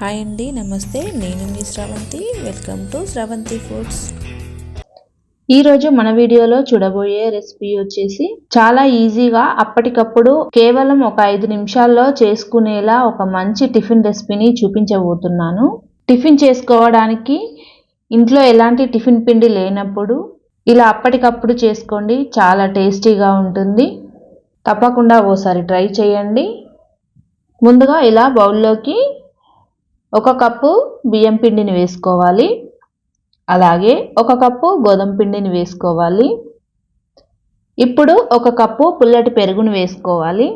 Hi అండి నమస్తే. నేను మీ Sravanthi. Welcome to Sravanthi foods ఈరోజు మన వీడియోలో చూడబోయే రెసిపీ వచ్చేసి చాలా ఈజీగా అప్పటికప్పుడు కేవలం ఒక ఐదు నిమిషాల్లో చేసుకునేలా ఒక మంచి టిఫిన్ రెసిపీని చూపించబోతున్నాను. టిఫిన్ చేసుకోవడానికి ఇంట్లో ఎలాంటి టిఫిన్ పిండి లేనప్పుడు ఇలా అప్పటికప్పుడు చేసుకోండి. చాలా టేస్టీగా ఉంటుంది. తప్పకుండా ఓసారి ట్రై చేయండి. ముందుగా ఇలా బౌల్లోకి ఒక కప్పు బియ్యం పిండిని వేసుకోవాలి. అలాగే ఒక కప్పు గోధుమ పిండిని వేసుకోవాలి. ఇప్పుడు ఒక కప్పు పుల్లటి పెరుగును వేసుకోవాలి.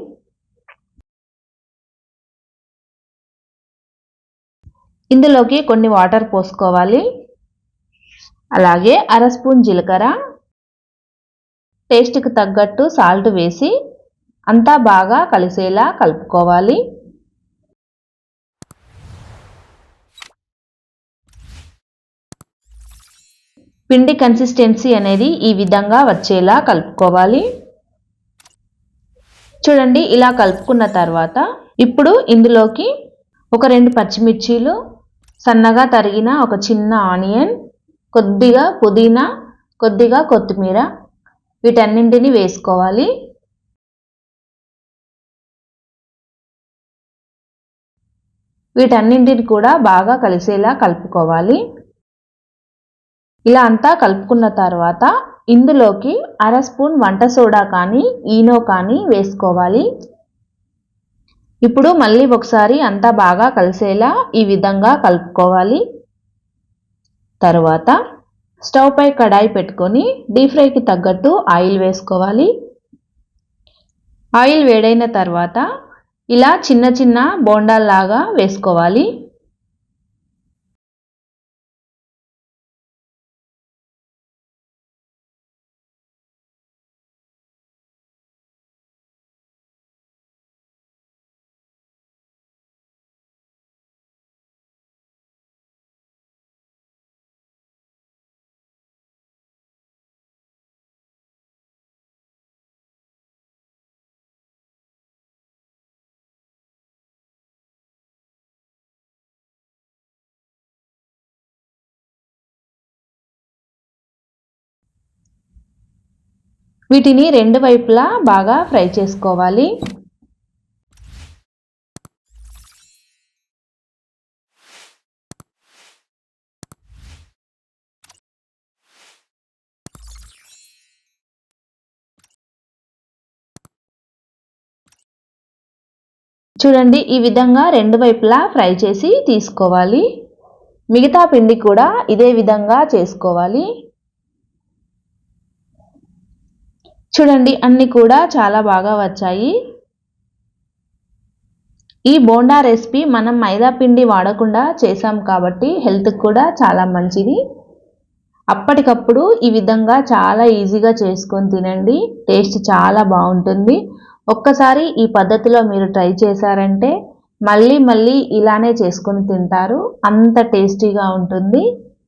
ఇందులోకి కొన్ని వాటర్ పోసుకోవాలి. అలాగే అర స్పూన్ జీలకర్ర టేస్ట్కి తగ్గట్టు సాల్ట్ వేసి అంతా బాగా కలిసేలా కలుపుకోవాలి. పిండి కన్సిస్టెన్సీ అనేది ఈ విధంగా వచ్చేలా కలుపుకోవాలి. చూడండి ఇలా కలుపుకున్న తర్వాత ఇప్పుడు ఇందులోకి ఒక రెండు పచ్చిమిర్చీలు సన్నగా తరిగిన ఒక చిన్న ఆనియన్ కొద్దిగా పుదీనా కొద్దిగా కొత్తిమీర వీటన్నింటిని వేసుకోవాలి. వీటన్నింటిని కూడా బాగా కలిసేలా కలుపుకోవాలి. ఇలా అంతా కలుపుకున్న తర్వాత ఇందులోకి అర స్పూన్ వంట సోడా కానీ ఈనో కానీ వేసుకోవాలి. ఇప్పుడు మళ్ళీ ఒకసారి అంతా బాగా కలిసేలా ఈ విధంగా కలుపుకోవాలి. తర్వాత స్టవ్ పై కడాయి పెట్టుకొని డీప్ ఫ్రైకి తగ్గట్టు ఆయిల్ వేసుకోవాలి. ఆయిల్ వేడైన తర్వాత ఇలా చిన్న చిన్న బోండాల్లాగా వేసుకోవాలి. వీటిని రెండు వైపులా బాగా ఫ్రై చేసుకోవాలి. చూడండి ఈ విధంగా రెండు వైపులా ఫ్రై చేసి తీసుకోవాలి. మిగతా పిండి కూడా ఇదే విధంగా చేసుకోవాలి. చూడండి అన్నీ కూడా చాలా బాగా వచ్చాయి. ఈ బోండా రెసిపీ మనం మైదా పిండి వాడకుండా చేసాం కాబట్టి హెల్త్కి కూడా చాలా మంచిది. అప్పటికప్పుడు ఈ విధంగా చాలా ఈజీగా చేసుకొని తినండి. టేస్ట్ చాలా బాగుంటుంది. ఒక్కసారి ఈ పద్ధతిలో మీరు ట్రై చేశారంటే మళ్ళీ మళ్ళీ ఇలానే చేసుకొని తింటారు. అంత టేస్టీగా ఉంటుంది.